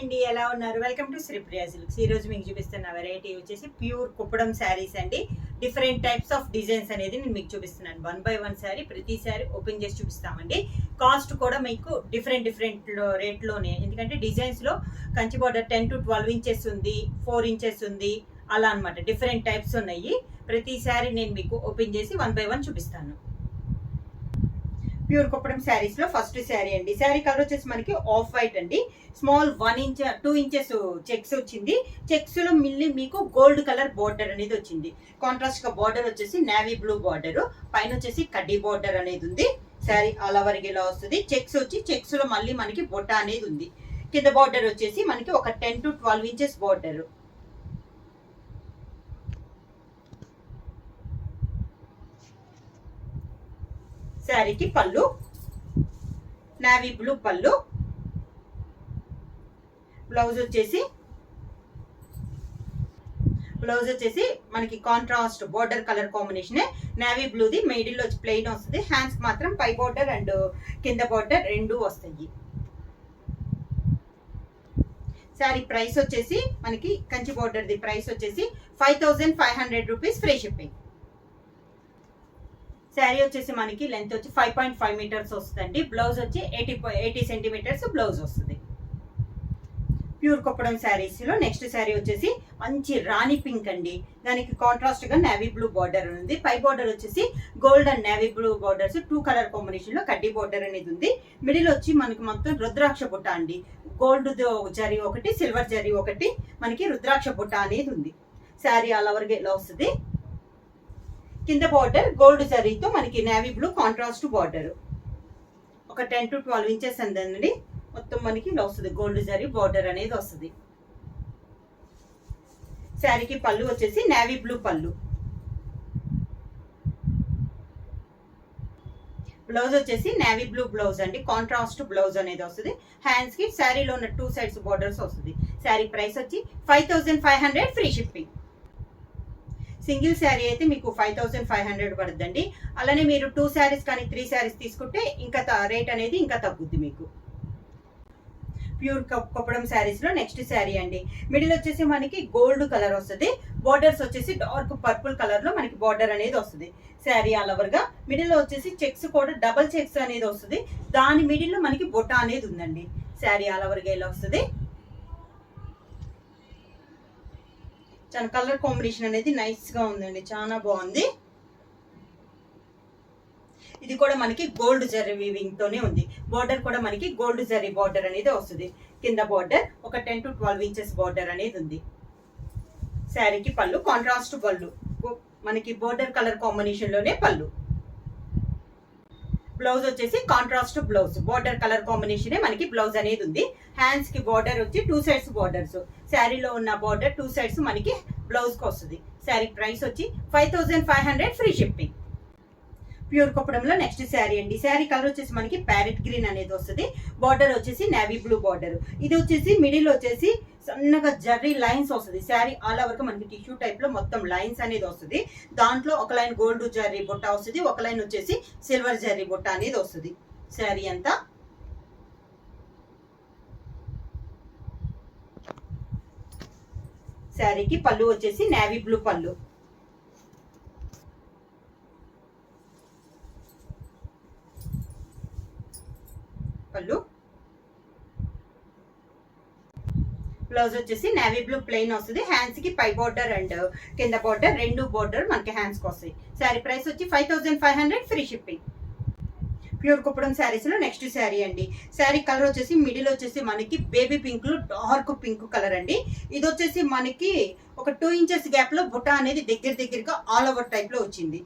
అండి ఎలా ఉన్నారు? వెల్కమ్ టు శ్రీప్రియా సిల్క్స్ ఈరోజు మీకు చూపిస్తున్న వెరైటీ వచ్చేసి ప్యూర్ కుప్పడం శారీస్ అండి. డిఫరెంట్ టైప్స్ ఆఫ్ డిజైన్స్ అనేది నేను మీకు చూపిస్తున్నాను. వన్ బై వన్ శారీ ప్రతి శారీ ఓపెన్ చేసి చూపిస్తామండి. కాస్ట్ కూడా మీకు డిఫరెంట్ డిఫరెంట్ రేట్లోనే ఎందుకంటే డిజైన్స్లో Kanchi border ten to twelve inches ఉంది ఫోర్ ఇంచెస్ ఉంది అలా అన్నమాట. డిఫరెంట్ టైప్స్ ఉన్నాయి. ప్రతి శారీ నేను మీకు ఓపెన్ చేసి వన్ బై వన్ చూపిస్తాను. ప్యూర్ కుప్పడం శారీస్లో ఫస్ట్ శారీ అండి. శారీ కలర్ వచ్చేసి మనకి ఆఫ్ వైట్ అండి. Small one inch two inches checks వచ్చింది. చెక్స్లో మిల్లి మీకు గోల్డ్ కలర్ బార్డర్ అనేది వచ్చింది. కాంట్రాస్ట్గా బార్డర్ వచ్చేసి నేవీ బ్లూ బార్డర్. పైన వచ్చేసి కడ్డీ బార్డర్ అనేది ఉంది. శారీ ఆల్ ఓవర్ ఇలా వస్తుంది. చెక్స్ వచ్చి చెక్స్లో మళ్ళీ మనకి బొట్ట అనేది ఉంది. కింద బార్డర్ వచ్చేసి మనకి ఒక ten to twelve inches border. శారీకి పళ్ళు నావీ బ్లూ పళ్ళు బ్లౌజ్ వచ్చేసి బ్లౌజ్ వచ్చేసి మనకి కాంట్రాస్ట్ బోర్డర్ కలర్ కాంబినేషనే నావీ బ్లూది మిడిల్ వచ్చి ప్లెయిన్ వస్తుంది. హ్యాండ్స్ మాత్రం పై బోర్డర్ అండ్ కింద బోర్డర్ రెండు వస్తాయి. శారీ ప్రైస్ వచ్చేసి మనకి కంచి బోర్డర్ది ప్రైస్ వచ్చేసి five thousand five hundred rupees free shipping sari వచ్చేసి మనకి లెంత్ వచ్చి ఫైవ్ పాయింట్ ఫైవ్ మీటర్స్ వస్తుందండి. బ్లౌజ్ వచ్చి ఎయిటీ ఎయిటీ సెంటీమీటర్స్ బ్లౌజ్ వస్తుంది. ప్యూర్ కొప్పడం శారీస్లో నెక్స్ట్ శారీ వచ్చేసి మంచి రాణి పింక్ అండి. దానికి కాంట్రాస్ట్గా నేవీ బ్లూ బార్డర్ ఉంది. పై బార్డర్ వచ్చేసి gold and navy blue borders two colour కాంబినేషన్లో కడ్డీ బార్డర్ అనేది ఉంది. మిడిల్ వచ్చి మనకి మొత్తం రుద్రాక్ష బుట్ట అండి. గోల్డ్ జరీ ఒకటి సిల్వర్ జరీ ఒకటి మనకి రుద్రాక్ష బుట్ట అనేది ఉంది. శారీ ఆల్ ఓవర్గా ఇలా వస్తుంది? కింద బార్డర్ గోల్డ్ జరీతో మనకి నేవీ బ్లూ కాంట్రాస్ట్ బార్డర్ ఒక టెన్ టు ట్వెల్వ్ ఇంచెస్ అందండి మొత్తం మనకి ఇలా వస్తుంది. గోల్డ్ జరీ బార్డర్ అనేది వస్తుంది. శారీకి పళ్ళు వచ్చేసి నేవీ బ్లూ పళ్ళు. బ్లౌజ్ వచ్చేసి నేవీ బ్లూ బ్లౌజ్ అండి. కాంట్రాస్ట్ బ్లౌజ్ అనేది వస్తుంది. హ్యాండ్స్కి శారీలో ఉన్న టూ సైడ్స్ బార్డర్స్ వస్తుంది. శారీ ప్రైస్ వచ్చి five thousand five hundred free shipping single sari అయితే మీకు ఫైవ్ థౌసండ్ ఫైవ్ హండ్రెడ్ పడుతుందండి అలానే మీరు టూ శారీస్ కానీ త్రీ శారీస్ తీసుకుంటే ఇంకా రేట్ అనేది ఇంకా తగ్గుద్ది మీకు. ప్యూర్ కొప్పడం శారీస్లో నెక్స్ట్ శారీ అండి. మిడిల్ వచ్చేసి మనకి గోల్డ్ కలర్ వస్తుంది. బార్డర్స్ వచ్చేసి డార్క్ పర్పుల్ కలర్లో మనకి బార్డర్ అనేది వస్తుంది. శారీ ఆల్ ఓవర్గా మిడిల్లో మిడిల్ వచ్చేసి చెక్స్ కూడా డబల్ చెక్స్ అనేది వస్తుంది. దాని మిడిల్లో మనకి బొట్ట అనేది ఉందండి. శారీ ఆల్ ఓవర్గా ఇలా వస్తుంది. చాలా కలర్ కాంబినేషన్ అనేది నైస్గా ఉందండి. చాలా బాగుంది. ఇది కూడా మనకి గోల్డ్ జరీ వీవింగ్ తోనే ఉంది. బార్డర్ కూడా మనకి గోల్డ్ జరీ బార్డర్ అనేది వస్తుంది. కింద బార్డర్ ఒక ten to twelve inches border అనేది ఉంది. శారీకి పళ్ళు కాంట్రాస్ట్ పళ్ళు. మనకి బార్డర్ కలర్ కాంబినేషన్లోనే పళ్ళు. బ్లౌజ్ వచ్చేసి కాంట్రాస్ట్ బ్లౌజ్ బార్డర్ కలర్ కాంబినేషనే మనకి బ్లౌజ్ అనేది ఉంది. హ్యాండ్స్కి బార్డర్ వచ్చి టూ సైడ్స్ బార్డర్స్ శారీలో ఉన్న బార్డర్ టూ సైడ్స్ మనకి బ్లౌజ్కి వస్తుంది. శారీ ప్రైస్ వచ్చి five thousand five hundred free shipping pure కొప్పడంలో next sari అండి. శారీ కలర్ వచ్చేసి మనకి ప్యారెట్ గ్రీన్ అనేది వస్తుంది. బార్డర్ వచ్చేసి నేవీ బ్లూ బార్డర్ ఇది వచ్చేసి మిడిల్ వచ్చేసి సన్నగా జర్రీ లైన్స్ వస్తుంది. శారీ ఆల్ ఓవర్గా మనకి టిష్యూ టైప్లో మొత్తం లైన్స్ అనేది వస్తుంది. దాంట్లో ఒక లైన్ గోల్డ్ జర్రీ బుట్ట వస్తుంది. ఒక లైన్ వచ్చేసి సిల్వర్ జర్రీ బుట్ట అనేది వస్తుంది. శారీ అంతా శారీకి పళ్ళు వచ్చేసి నేవీ బ్లూ పళ్ళు. పళ్ళు. బ్లౌజ్ వచ్చేసి నేవీ బ్లూ ప్లెయిన్ వస్తుంది. హ్యాండ్స్కి పై బార్డర్ అండ్ కింద బార్డర్ రెండు బార్డర్ మనకి హ్యాండ్స్కి వస్తాయి. శారీ ప్రైస్ వచ్చి five thousand five hundred free shipping pure Kuppadam శారీస్లో నెక్స్ట్ శారీ అండి. శారీ కలర్ వచ్చేసి మిడిల్ వచ్చేసి మనకి బేబీ పింక్లో డార్క్ పింక్ కలర్ అండి. ఇది వచ్చేసి మనకి ఒక టూ ఇంచెస్ గ్యాప్లో బుట్ట అనేది దగ్గర దగ్గరగా ఆల్ ఓవర్ టైప్లో వచ్చింది.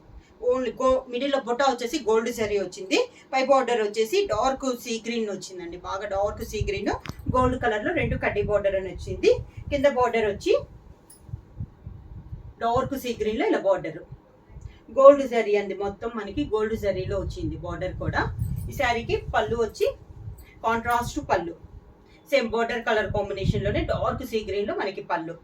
ఓన్లీ గో మిడిల్లో బుట్ట వచ్చేసి గోల్డ్ సరీ వచ్చింది. పై బార్డర్ వచ్చేసి డార్క్ సీ గ్రీన్ వచ్చిందండి. బాగా డార్క్ సీ గ్రీన్ గోల్డ్ కలర్లో రెండు కడ్డీ బార్డర్ అని వచ్చింది. కింద బార్డర్ వచ్చి డార్క్ సీ గ్రీన్లో ఇలా బార్డర్. గోల్డ్ జరీ అండి. మొత్తం మనకి గోల్డ్ జరీలో వచ్చింది బార్డర్ కూడా. ఈ శారీకి పళ్ళు వచ్చి కాంట్రాస్ట్ పళ్ళు. సేమ్ బార్డర్ కలర్ కాంబినేషన్లోనే డార్క్ సీ గ్రీన్లో మనకి పళ్ళు.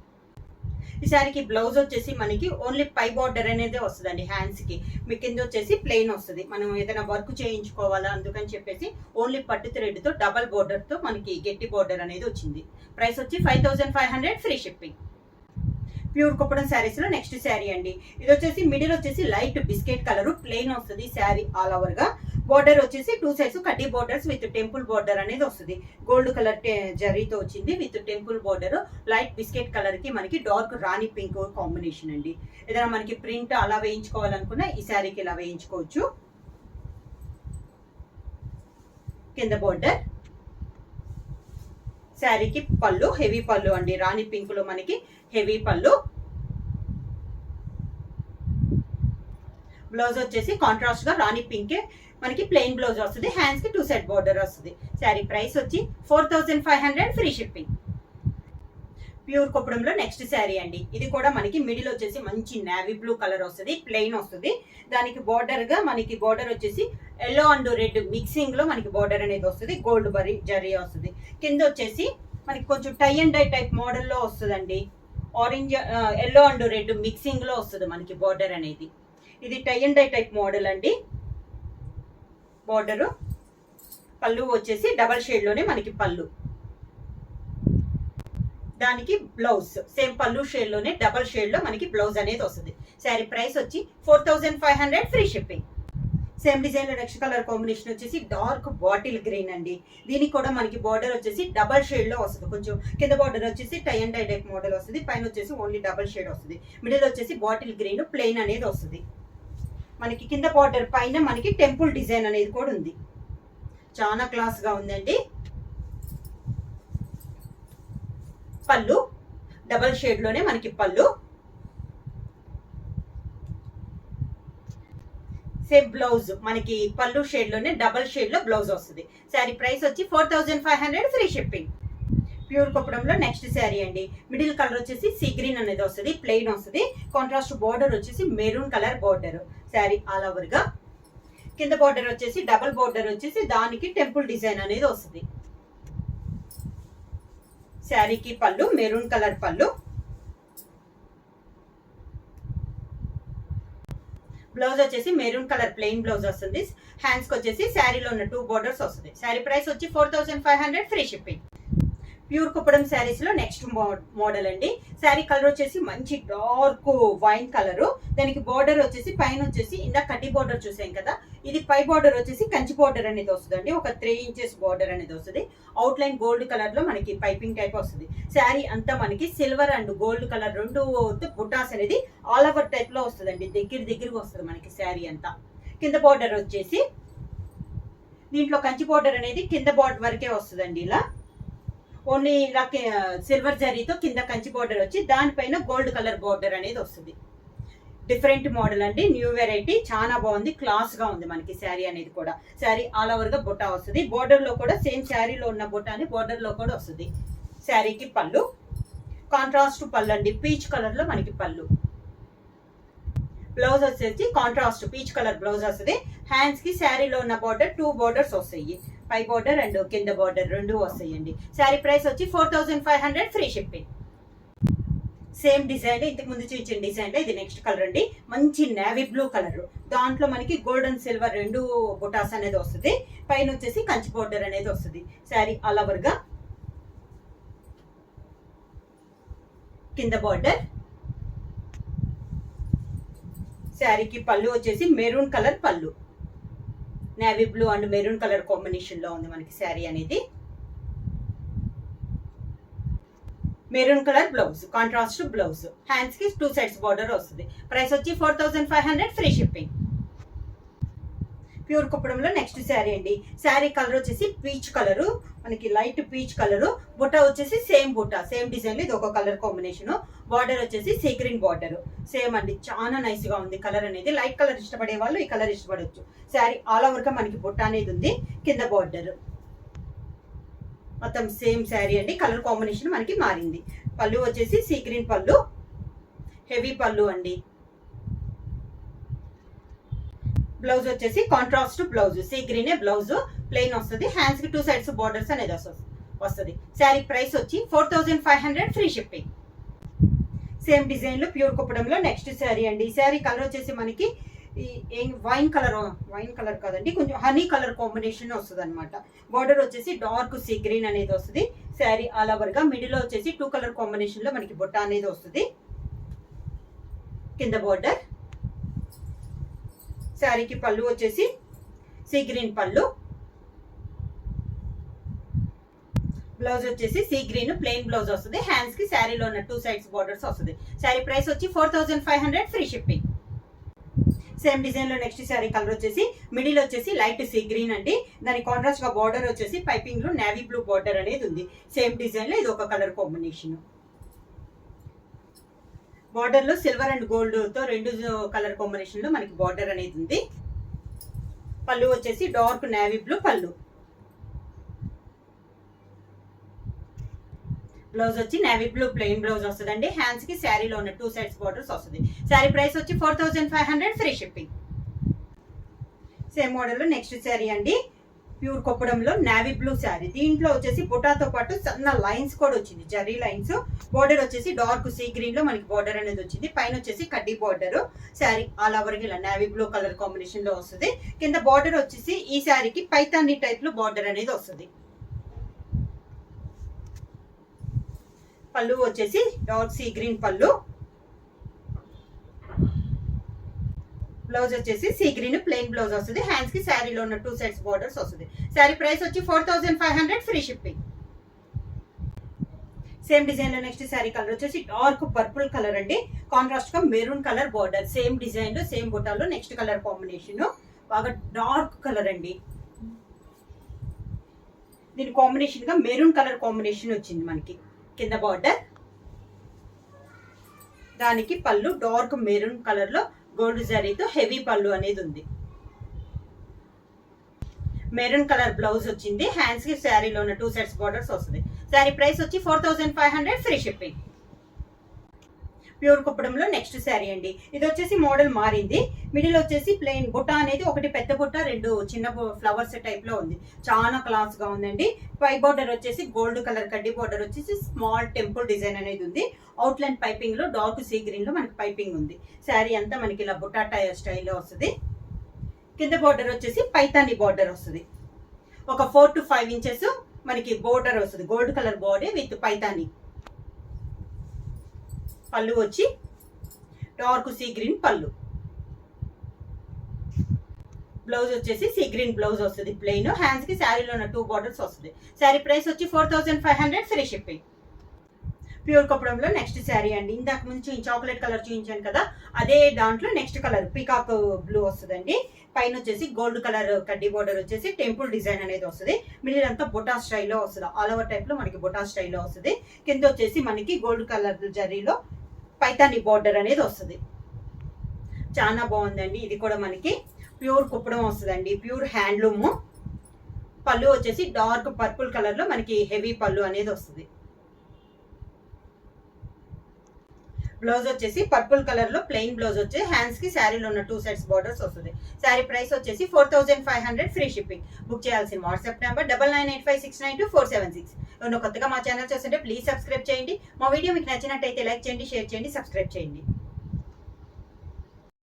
ఈ శారీకి బ్లౌజ్ వచ్చేసి మనకి ఓన్లీ పై బార్డర్ అనేది వస్తుందండి హ్యాండ్స్కి మీ కింద వచ్చేసి ప్లెయిన్ వస్తుంది. మనం ఏదైనా వర్క్ చేయించుకోవాలా అందుకని చెప్పేసి ఓన్లీ పట్టు థ్రెడ్తో డబల్ బార్డర్తో మనకి గట్టి బోర్డర్ అనేది వచ్చింది. ప్రైస్ వచ్చి five thousand five hundred free shipping pure Kuppadam శారీస్లో నెక్స్ట్ శారీ అండి. ఇది వచ్చేసి మిడిల్ వచ్చేసి లైట్ బిస్కెట్ కలర్ ప్లెయిన్ వస్తుంది శారీ ఆల్ ఓవర్గా. బోర్డర్ వచ్చేసి టూ సైడ్స్ కడ్డీ బోర్డర్స్ విత్ టెంపుల్ బోర్డర్ అనేది వస్తుంది. గోల్డ్ కలర్ జరీతో వచ్చింది with temple border light biscuit కలర్కి మనకి డార్క్ రాణి పింక్ కాంబినేషన్ అండి. ఏదైనా మనకి ప్రింట్ అలా వేయించుకోవాలనుకున్నా ఈ శారీకి ఇలా వేయించుకోవచ్చు. కింద బోర్డర్ శారీకి పళ్ళు హెవీ పళ్ళు అండి. రాణి పింక్లో మనకి హెవీ పళ్ళు. బ్లౌజ్ వచ్చేసి కాంట్రాస్ట్గా రాణి పింకే మనకి ప్లెయిన్ బ్లౌజ్ వస్తుంది. హ్యాండ్స్కి టూ సెట్ బోర్డర్ వస్తుంది. శారీ ప్రైస్ వచ్చి four thousand five hundred free shipping pure కొప్పడంలో next sari అండి. ఇది కూడా మనకి మిడిల్ వచ్చేసి మంచి నావీ బ్లూ కలర్ వస్తుంది ప్లెయిన్ వస్తుంది. దానికి బార్డర్గా మనకి బార్డర్ వచ్చేసి ఎల్లో అండ్ రెడ్ మిక్సింగ్లో మనకి బార్డర్ అనేది వస్తుంది గోల్డ్ బరీ జరీ వస్తుంది. కింద వచ్చేసి మనకి కొంచెం టై అండ్ డై టైప్ మోడల్లో వస్తుందండి. ఆరెంజ్ ఎల్లో అండ్ రెడ్ మిక్సింగ్లో వస్తుంది మనకి బార్డర్ అనేది. ఇది tie and dye type model అండి. బార్డరు పళ్ళు వచ్చేసి డబల్ షేడ్లోనే మనకి పళ్ళు. దానికి బ్లౌజ్ సేమ్ పళ్ళు షేడ్లోనే డబల్ షేడ్లో మనకి బ్లౌజ్ అనేది వస్తుంది. శారీ ప్రైస్ వచ్చి four thousand five hundred free shipping same డిజైన్లో నెక్స్ట్ కలర్ కాంబినేషన్ వచ్చేసి డార్క్ బాటిల్ గ్రీన్ అండి. దీనికి కూడా మనకి బార్డర్ వచ్చేసి డబల్ షేడ్లో వస్తుంది. కొంచెం కింద బార్డర్ వచ్చేసి tie and tie type model వస్తుంది. పైన వచ్చేసి ఓన్లీ డబల్ షేడ్ వస్తుంది. మిడిల్ వచ్చేసి బాటిల్ గ్రీన్ ప్లెయిన్ అనేది వస్తుంది. మనకి కింద బార్డర్ పైన మనకి టెంపుల్ డిజైన్ అనేది కూడా ఉంది. చాలా క్లాస్గా ఉందండి. పళ్ళు. డబల్ షేడ్లోనే మనకి పళ్ళు. సేమ్ బ్లౌజ్ మనకి పళ్ళు షేడ్లోనే డబల్ షేడ్లో బ్లౌజ్ వస్తుంది. శారీ ప్రైస్ వచ్చి four thousand five hundred free shipping. Pure కొప్పడంలో next sari అండి. మిడిల్ కలర్ వచ్చేసి సీ గ్రీన్ అనేది వస్తుంది ప్లెయిన్ వస్తుంది. కాంట్రాస్ట్ బార్డర్ వచ్చేసి maroon colour border. Sari all ఓవర్గా. కింద బార్డర్ వచ్చేసి డబల్ బార్డర్ వచ్చేసి దానికి టెంపుల్ డిజైన్ అనేది వస్తుంది. శారీకి పళ్ళు మెరూన్ కలర్ పళ్ళు. బ్లౌజ్ వచ్చేసి మెరూన్ కలర్ ప్లెయిన్ బ్లౌజ్ వస్తుంది. హ్యాండ్స్కి వచ్చేసి శారీలో ఉన్న టూ బోర్డర్స్ వస్తుంది. శారీ ప్రైస్ వచ్చి four thousand five hundred free shipping pure Kuppadam శారీస్లో నెక్స్ట్ మోడల్ అండి. శారీ కలర్ వచ్చేసి మంచి డార్క్ వైన్ కలర్ దానికి బార్డర్ వచ్చేసి పైన వచ్చేసి ఇందాక కడ్డీ బార్డర్ చూసాం కదా. ఇది పై బార్డర్ వచ్చేసి కంచి బార్డర్ అనేది వస్తుందండి. ఒక త్రీ ఇంచెస్ బార్డర్ అనేది వస్తుంది. అవుట్ లైన్ గోల్డ్ కలర్లో మనకి పైపింగ్ టైప్ వస్తుంది. శారీ అంతా మనకి సిల్వర్ అండ్ గోల్డ్ కలర్ రెండు బుటాస్ అనేది ఆల్ ఓవర్ టైప్లో వస్తుందండి. దగ్గర దగ్గరకు వస్తుంది మనకి శారీ అంతా. కింద బార్డర్ వచ్చేసి దీంట్లో కంచి బార్డర్ అనేది కింద బార్డర్ వరకే వస్తుందండి ఇలా. ఓన్లీ ఇలా సిల్వర్ జరీతో కింద కంచి బార్డర్ వచ్చి దానిపైన గోల్డ్ కలర్ బార్డర్ అనేది వస్తుంది. డిఫరెంట్ మోడల్ అండి న్యూ వెరైటీ. చాలా బాగుంది క్లాస్గా ఉంది మనకి శారీ అనేది కూడా. శారీ ఆల్ ఓవర్గా బుట్ట వస్తుంది. బోర్డర్లో కూడా సేమ్ శారీలో ఉన్న బుట్ట అని బోర్డర్లో కూడా వస్తుంది. శారీకి పళ్ళు. కాంట్రాస్ట్ పళ్ళు అండి పీచ్ కలర్లో మనకి పళ్ళు. బ్లౌజ్ వచ్చేసి కాంట్రాస్ట్ పీచ్ కలర్ బ్లౌజ్ వస్తుంది. హ్యాండ్స్కి శారీలో ఉన్న బార్డర్ టూ బార్డర్స్ వస్తాయి. పై బార్డర్ అండ్ కింద బార్డర్ రెండు వస్తాయండి. శారీ ప్రైస్ వచ్చి four thousand five hundred free shipping same design ఇంతకు ముందు చూపించిన డిజైన్ ఇది నెక్స్ట్ కలర్ అండి. మంచి నేవీ బ్లూ కలర్. దాంట్లో మనకి గోల్డెన్ సిల్వర్ రెండు బుటాస్ అనేది వస్తుంది. పైన వచ్చేసి కంచి బోర్డర్ అనేది వస్తుంది. శారీ ఆల్ ఓవర్గా. కింద బార్డర్. శారీకి పళ్ళు వచ్చేసి మెరూన్ కలర్ పళ్ళు. Navy blue and maroon colour కాంబినేషన్లో ఉంది మనకి శారీ అనేది. Maroon colour blouse contrast blouse. హ్యాండ్స్కి టూ సైడ్స్ బార్డర్ వస్తుంది. ప్రైస్ వచ్చి four thousand five hundred free shipping pure కుప్పడంలో next sari అండి. శారీ కలర్ వచ్చేసి పీచ్ కలర్ మనకి లైట్ పీచ్ కలర్ బుట్ట వచ్చేసి సేమ్ బుట్ట సేమ్ డిజైన్ ఇది ఒక కలర్ కాంబినేషన్ బార్డర్ వచ్చేసి సీ గ్రీన్ బార్డర్ సేమ్ అండి. చాలా నైస్గా ఉంది కలర్ అనేది. లైట్ కలర్ ఇష్టపడే వాళ్ళు ఈ కలర్ ఇష్టపడవచ్చు శారీ ఆల్ ఓవర్గా మనకి బుట్ట అనేది ఉంది. కింద బార్డర్ మొత్తం సేమ్ శారీ అండి. కలర్ కాంబినేషన్ మనకి మారింది. పళ్ళు వచ్చేసి సీ గ్రీన్ పళ్ళు హెవీ పళ్ళు అండి. బ్లౌజ్ వచ్చేసి కాంట్రాస్ట్ బ్లౌజ్. సీ గ్రీనే బ్లౌజ్. ప్లెయిన్ వస్తుంది. హ్యాండ్స్కి టూ సైడ్స్ బార్డర్స్ అనేది వస్తుంది. వస్తుంది. శారీ ప్రైస్ వచ్చి four thousand five hundred free shipping same డిజైన్లు ప్యూర్ కుప్పడంలో నెక్స్ట్ శారీ అండి. ఈ శారీ కలర్ వచ్చేసి మనకి వైన్ కలర్ వైన్ కలర్ కాదండి కొంచెం హనీ కలర్ కాంబినేషన్ వస్తుంది అనమాట బార్డర్ వచ్చేసి డార్క్ సీ గ్రీన్ అనేది వస్తుంది. శారీ ఆల్ ఓవర్గా మిడిల్లో వచ్చేసి టూ కలర్ కాంబినేషన్లో మనకి బుట్ట అనేది వస్తుంది. కింద బార్డర్ శారీకి పళ్ళు వచ్చేసి సీ గ్రీన్ పళ్ళు. బ్లౌజ్ వచ్చేసి సీ గ్రీన్ ప్లెయిన్ బ్లౌజ్ వస్తుంది. హ్యాండ్స్కి శారీలో ఉన్న టూ సైడ్స్ బార్డర్స్ వస్తుంది. శారీ ప్రైస్ వచ్చి four five hundred free shipping same డిజైన్లో నెక్స్ట్ శారీ కలర్ వచ్చేసి మిడిల్ వచ్చేసి లైట్ సీ గ్రీన్ అండి. దాని కాంట్రాస్ట్గా బార్డర్ వచ్చేసి పైపింగ్లో నేవీ బ్లూ బార్డర్ అనేది ఉంది. సేమ్ డిజైన్లో ఇది ఒక కలర్ కాంబినేషన్ బార్డర్లో సిల్వర్ అండ్ గోల్డ్తో రెండు కలర్ కాంబినేషన్లో మనకి బార్డర్ అనేది ఉంది. పళ్ళు వచ్చేసి డార్క్ నేవీ బ్లూ పళ్ళు. బ్లౌజ్ వచ్చి నేవీ బ్లూ ప్లెయిన్ బ్లౌజ్ వస్తుందండి. హ్యాండ్స్కి శారీలో ఉన్న టూ సైడ్స్ బార్డర్స్ వస్తుంది. శారీ ప్రైస్ వచ్చి four thousand five hundred free shipping same model next sari అండి. ప్యూర్ కొప్పడంలో నావీ బ్లూ శారీ దీంట్లో వచ్చేసి బుటాతో పాటు సన్న లైన్స్ కూడా వచ్చింది. జరీ లైన్స్ బోర్డర్ వచ్చేసి డార్క్ సీ గ్రీన్లో మనకి బోర్డర్ అనేది వచ్చింది. పైన వచ్చేసి కడ్డీ బోర్డర్ శారీ ఆల్ ఓవర్ ఇలా నావీ బ్లూ కలర్ కాంబినేషన్లో వస్తుంది. కింద బార్డర్ వచ్చేసి ఈ శారీకి పైతాన్ని టైప్లో బార్డర్ అనేది వస్తుంది. పళ్ళు వచ్చేసి డార్క్ సీ గ్రీన్ పళ్ళు. బ్లౌజ్ వచ్చేసి సీ గ్రీన్ ప్లెయిన్ బ్లౌజ్ వస్తుంది. హ్యాండ్స్కి శారీలో ఉన్న టూ సైడ్స్ బార్డర్స్ వస్తుంది. శారీ ప్రైస్ వచ్చి four thousand five hundred free shipping same డిజైన్లో నెక్స్ట్ శారీ కలర్ వచ్చేసి డార్క్ పర్పుల్ కలర్ అండి. కాంట్రాస్ట్గా మెరూన్ కలర్ బార్డర్ సేమ్ డిజైన్లో సేమ్ బుటాల్లో నెక్స్ట్ కలర్ కాంబినేషన్ బాగా డార్క్ కలర్ అండి. దీని కాంబినేషన్గా మెరూన్ కలర్ కాంబినేషన్ వచ్చింది మనకి. కింద బార్డర్ దానికి పళ్ళు డార్క్ మెరూన్ కలర్లో గోల్డ్ జరీతో హెవీ పళ్ళు అనేది ఉంది. మెరూన్ కలర్ బ్లౌజ్ వచ్చింది. హ్యాండ్స్కి శారీలో ఉన్న టూ సెట్స్ బార్డర్స్ వస్తుంది. శారీ ప్రైస్ వచ్చి four thousand five hundred free shipping pure కుప్పడంలో next sari అండి. ఇది వచ్చేసి మోడల్ మారింది. మిడిల్ వచ్చేసి ప్లెయిన్ బుట్ట అనేది ఒకటి పెద్ద బుట్ట రెండు చిన్న ఫ్లవర్స్ టైప్లో ఉంది. చాలా క్లాస్గా ఉందండి. పై బార్డర్ వచ్చేసి గోల్డ్ కలర్ కడ్డీ బార్డర్ వచ్చేసి స్మాల్ టెంపుల్ డిజైన్ అనేది ఉంది. అవుట్ లైన్ డార్క్ సీ గ్రీన్లో మనకి పైపింగ్ ఉంది. శారీ అంతా మనకి ఇలా బుట్టా స్టైల్లో వస్తుంది. కింద బార్డర్ వచ్చేసి పైతాని బార్డర్ వస్తుంది. ఒక ఫోర్ టు ఫైవ్ ఇంచెస్ మనకి బోర్డర్ వస్తుంది. Gold colour border with Paithani. పళ్ళు వచ్చి డార్క్ సీ గ్రీన్ పళ్ళు. బ్లౌజ్ వచ్చేసి సీ గ్రీన్ బ్లౌజ్ వస్తుంది ప్లెయిన్ హ్యాండ్స్కి శారీలో ఉన్న టూ బార్డర్స్ వస్తుంది. శారీ ప్రైస్ వచ్చి four thousand five hundred free shipping pure కప్పడంలో next sari అండి. ఇందాక ముందు చాక్లెట్ కలర్ చూపించాను కదా అదే దాంట్లో నెక్స్ట్ కలర్ పీకాక్ బ్లూ వస్తుందండి. పైన వచ్చేసి గోల్డ్ కలర్ కడ్డీ బోర్డర్ వచ్చేసి టెంపుల్ డిజైన్ అనేది వస్తుంది. మిడిల్ అంతా బొటా స్టైల్లో వస్తుంది. ఆల్ ఓవర్ టైప్లో మనకి బొటా స్టైల్లో వస్తుంది. కింద వచ్చేసి మనకి గోల్డ్ కలర్ జరీలో పైతాని బార్డర్ అనేది వస్తుంది. చాలా బాగుందండి. ఇది కూడా మనకి ప్యూర్ కుప్పడం వస్తుందండి. Pure handloom. పళ్ళు వచ్చేసి డార్క్ పర్పుల్ కలర్లో మనకి హెవీ పళ్ళు అనేది వస్తుంది. బ్లౌజ్ వచ్చేసి పర్పుల్ కలర్లో ప్లెయిన్ బ్లౌజ్ వచ్చి హ్యాండ్స్కి శారీలో ఉన్న టూ సెట్స్ బార్డర్స్ వస్తుంది. శారీ ప్రైస్ వచ్చేసి four thousand five hundred free shipping book చేయాల్సిన WhatsApp number double nine eight five six nine two four seven six ఎవరైనా కొత్తగా మా ఛానల్ చూస్తుంటే ప్లీజ్ సబ్స్క్రైబ్ చేయండి. మా వీడియో మీకు నచ్చినట్టయితే లైక్ చేయండి షేర్ చేయండి సబ్స్క్రైబ్ చేయండి.